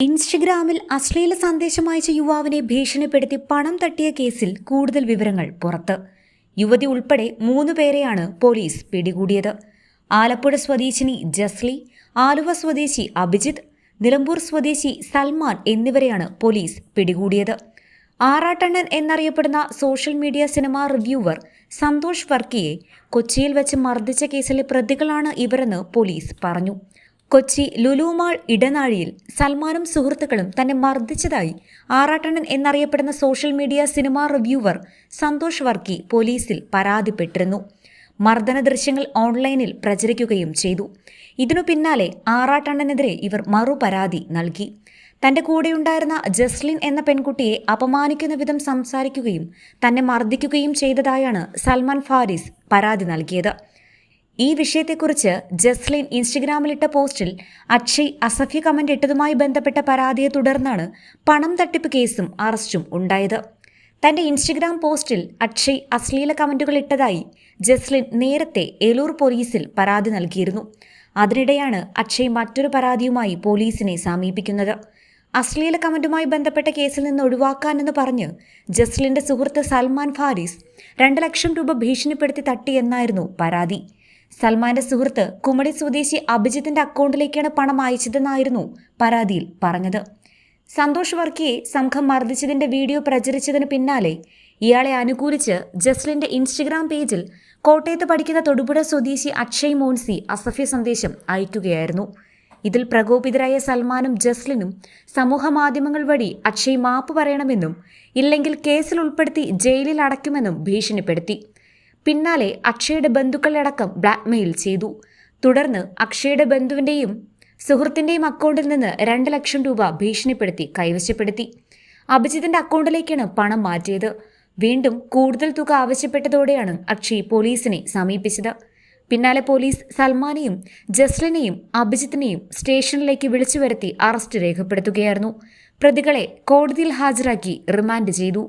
ഇൻസ്റ്റഗ്രാമിൽ അശ്ലീല സന്ദേശം അയച്ച യുവാവിനെ ഭീഷണിപ്പെടുത്തി പണം തട്ടിയ കേസിൽ കൂടുതൽ വിവരങ്ങൾ പുറത്ത്. യുവതി ഉൾപ്പെടെ മൂന്ന് പേരെയാണ് പോലീസ് പിടികൂടിയത്. ആലപ്പുഴ സ്വദേശിനി ജസ്ലി ആലുവ സ്വദേശി അഭിജിത്ത് നിലമ്പൂർ സ്വദേശി സൽമാൻ എന്നിവരെയാണ് പോലീസ് പിടികൂടിയത്. ആറാട്ടണ്ണൻ എന്നറിയപ്പെടുന്ന social media cinema reviewer Santhosh വർക്കിയെ കൊച്ചിയിൽ വെച്ച് മർദ്ദിച്ച കേസിലെ പ്രതികളാണ് ഇവരെന്ന് പോലീസ് പറഞ്ഞു. കൊച്ചി ലുലുമാൾ ഇടനാഴിയിൽ സൽമാനും സുഹൃത്തുക്കളും തന്നെ മർദ്ദിച്ചതായി ആറാട്ടണ്ണൻ എന്നറിയപ്പെടുന്ന social media cinema reviewer Santhosh Varkey പോലീസിൽ പരാതിപ്പെട്ടിരുന്നു. മർദ്ദന ദൃശ്യങ്ങൾ ഓൺലൈനിൽ പ്രചരിക്കുകയും ചെയ്തു. ഇതിനു പിന്നാലെ ആറാട്ടണ്ണനെതിരെ ഇവർ മറുപരാതി നൽകി. തന്റെ കൂടെയുണ്ടായിരുന്ന ജസ്ലിൻ എന്ന പെൺകുട്ടിയെ അപമാനിക്കുന്ന വിധം സംസാരിക്കുകയും തന്നെ മർദ്ദിക്കുകയും ചെയ്തതായാണ് സൽമാൻ ഫാരിസ് പരാതി നൽകിയത്. ഈ വിഷയത്തെക്കുറിച്ച് ജസ്ലിൻ ഇൻസ്റ്റഗ്രാമിലിട്ട പോസ്റ്റിൽ അക്ഷയ് അസഫ്യ കമന്റ് ഇട്ടതുമായി ബന്ധപ്പെട്ട പരാതിയെ തുടർന്നാണ് പണം തട്ടിപ്പ് കേസും അറസ്റ്റും ഉണ്ടായത്. തന്റെ ഇൻസ്റ്റഗ്രാം പോസ്റ്റിൽ അക്ഷയ് അശ്ലീല കമന്റുകൾ ഇട്ടതായി ജസ്ലിൻ നേരത്തെ ഏലൂർ പോലീസിൽ പരാതി നൽകിയിരുന്നു. അതിനിടെയാണ് അക്ഷയ് മറ്റൊരു പരാതിയുമായി പോലീസിനെ സമീപിക്കുന്നത്. അശ്ലീല കമന്റുമായി ബന്ധപ്പെട്ട കേസിൽ നിന്ന് ഒഴിവാക്കാനെന്ന് പറഞ്ഞ് ജസ്ലിന്റെ സുഹൃത്ത് സൽമാൻ ഫാരിസ് രണ്ട് ലക്ഷം രൂപ ഭീഷണിപ്പെടുത്തി തട്ടിയെന്നായിരുന്നു പരാതി. സൽമാന്റെ സുഹൃത്ത് കുമളി സ്വദേശി അഭിജിത്തിന്റെ അക്കൗണ്ടിലേക്കാണ് പണം അയച്ചതെന്നായിരുന്നു പരാതിയിൽ പറഞ്ഞത്. സന്തോഷ് വർക്കിയെ സംഘം മർദ്ദിച്ചതിന്റെ വീഡിയോ പ്രചരിച്ചതിന് പിന്നാലെ ഇയാളെ അനുകൂലിച്ച് ജസ്ലിന്റെ ഇൻസ്റ്റഗ്രാം പേജിൽ കോട്ടയത്ത് പഠിക്കുന്ന തൊടുപുഴ സ്വദേശി അക്ഷയ് മോൻസി അസഫ്യ സന്ദേശം അയക്കുകയായിരുന്നു. ഇതിൽ പ്രകോപിതരായ സൽമാനും ജസ്ലിനും സമൂഹ മാധ്യമങ്ങൾ വഴി അക്ഷയ് മാപ്പ് പറയണമെന്നും ഇല്ലെങ്കിൽ കേസിൽ ഉൾപ്പെടുത്തി ജയിലിൽ അടയ്ക്കുമെന്നും ഭീഷണിപ്പെടുത്തി. പിന്നാലെ അക്ഷയുടെ ബന്ധുക്കളടക്കം ബ്ലാക്ക്മെയിൽ ചെയ്തു. തുടർന്ന് അക്ഷയുടെ ബന്ധുവിന്റെയും സുഹൃത്തിന്റെയും അക്കൗണ്ടിൽ നിന്ന് രണ്ട് ലക്ഷം രൂപ ഭീഷണിപ്പെടുത്തി കൈവശപ്പെടുത്തി. അഭിജിത്തിന്റെ അക്കൗണ്ടിലേക്കാണ് പണം മാറ്റിയത്. വീണ്ടും കൂടുതൽ തുക ആവശ്യപ്പെട്ടതോടെയാണ് അക്ഷയ് പോലീസിനെ സമീപിച്ചത്. പിന്നാലെ പോലീസ് സൽമാനെയും ജസ്ലിനെയും അഭിജിത്തിനെയും സ്റ്റേഷനിലേക്ക് വിളിച്ചു വരുത്തി അറസ്റ്റ് രേഖപ്പെടുത്തുകയായിരുന്നു. പ്രതികളെ കോടതിയിൽ ഹാജരാക്കി റിമാൻഡ് ചെയ്തു.